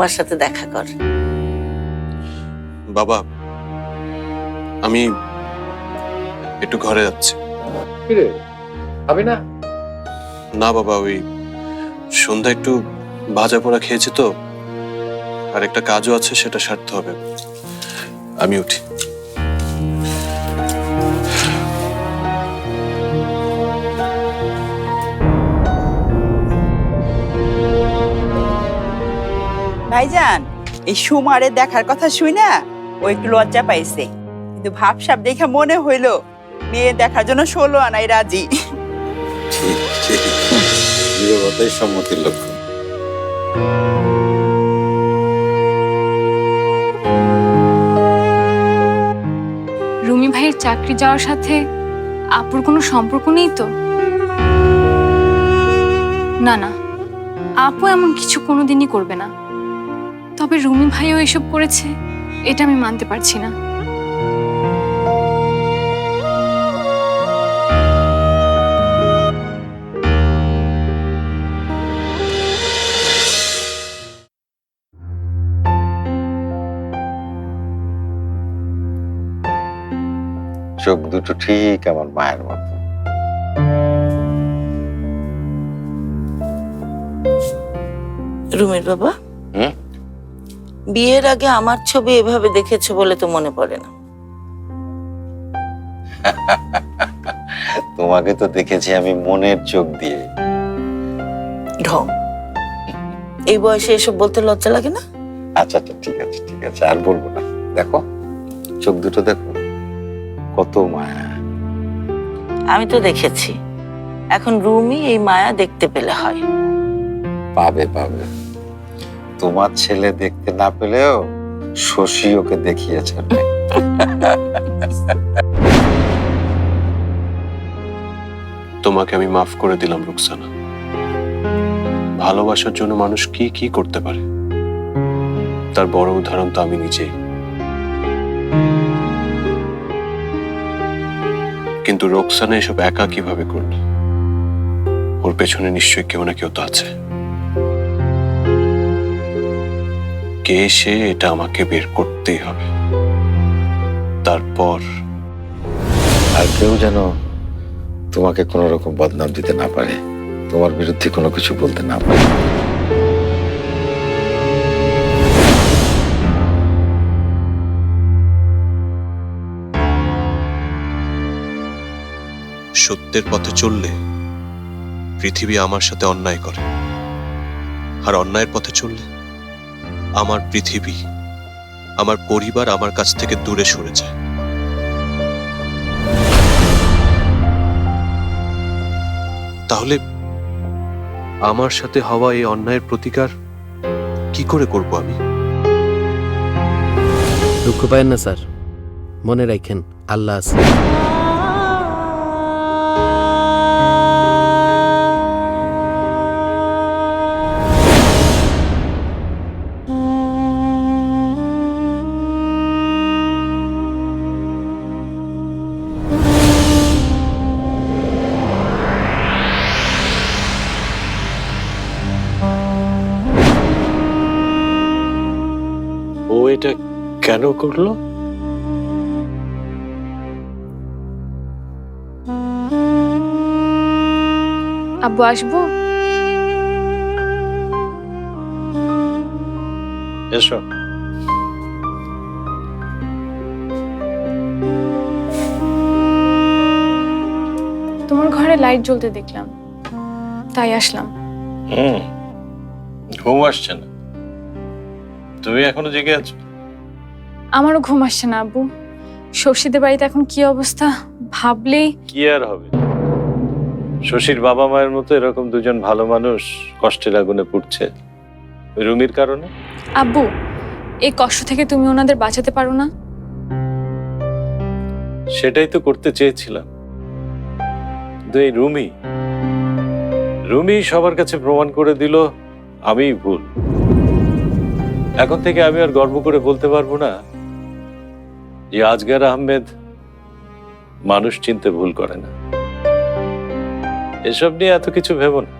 আমার সাথে দেখা কর। বাবা আমি একটু ঘরে যাচ্ছি। কিরে না? না বাবা ওই সন্ধ্যা একটু ভাজা পোড়া খেয়েছি তো। আর একটা কাজও আছে সেটা সারতে হবে। আমি উঠি। ভাইজান এই সুমারে দেখার কথা শুই না? ও একটু লজ্জা পাইছে। কিন্তু ভাবসাব দেখে মনে হইল মেয়ে দেখার জন্য ষোলো আনাই রাজি। ঠিক ঠিক। নিরবতাই সম্মতির লক্ষণ রুমি ভাইয়ের চাকরি যাওয়ার সাথে আপুর কোনো সম্পর্ক নেই তো? না না। আপু এমন কিছু কোনোদিনই করবে না। তবে রুমি ভাইও এসব করেছে এটা আমি মানতে পারছি না চোখ দুটো ঠিক আমার মায়ের মতো রুমির বাবা? বিয়ের আগে আমার ছবি এভাবে দেখেছ বলে তো মনে পড়ে না। তোমাকে তো দেখেছি আমি মনের চোখ দিয়ে। ঢং। এই বয়সে এসব বলতে লজ্জা লাগে না? আচ্ছা আচ্ছা ঠিক আছে ঠিক আছে আর বলব না। দেখো চোখ দুটো দেখো। কত মায়া। আমি তো দেখেছি। এখন রুমি এই মায়া দেখতে পেলে হয়। পাবে পাবে। তোমার ছেলে দেখতে না পেলেও শশী ওকে দেখিয়েছে। তোমাকে আমি মাফ করে দিলাম, রুকসানা। ভালোবাসার জন্য মানুষ কি কি করতে পারে? তার বড় উদাহরণ তো আমি নিজেই। কিন্তু রোকসানা এসব একা কীভাবে করল? ওর পেছনে নিশ্চয়ই কেউ না কেউ তো আছে। কে সে এটা আমাকে বের করতেই হবে। তারপর আর কেউ যেন তোমাকে কোনো রকম বদনাম দিতে না পারে তোমার বিরুদ্ধে কোনো কিছু বলতে না পারে। সত্যের পথে চললে পৃথিবী আমার সাথে অন্যায় করে। আর অন্যায়ের পথে চললে আমার পৃথিবী, আমার পরিবার আমার কাছ থেকে দূরে সরে যায়। তাহলে আমার সাথে হওয়া এই অন্যায়ের প্রতিকার কি করে করব আমি? দুঃখ পায়েন না, স্যার। মনে রাখেন, আল্লাহ আছে। এটা কেন করল? আব্বু আসব? এসো। তোমার ঘরে লাইট জ্বলতে দেখলাম। তাই আসলাম। হুম ঘুম আসছে না। তুমি এখনও জেগে আছো? আমারও ঘুম আসছে না আব্বু। শশীদের বাড়িতে এখন কি অবস্থা? ভাবলেই কি আর হবে? শশীর বাবা মায়ের মতো এরকম দুজন ভালো মানুষ কষ্টের আগুনে পুড়ছে। রুমির কারণে? আব্বু এই কষ্ট থেকে তুমি ওনাদের বাঁচাতে পারো না? সেটাই তো করতে চেয়েছিলাম। কিন্তু এই রুমি রুমি সবার কাছে প্রমাণ করে দিল আমিই ভুল। এখন থেকে আমি আর গর্ব করে বলতে পারব না যে আজগার আহমেদ মানুষ চিনতে ভুল করে না। এসব নিয়ে এত কিছু ভেব না।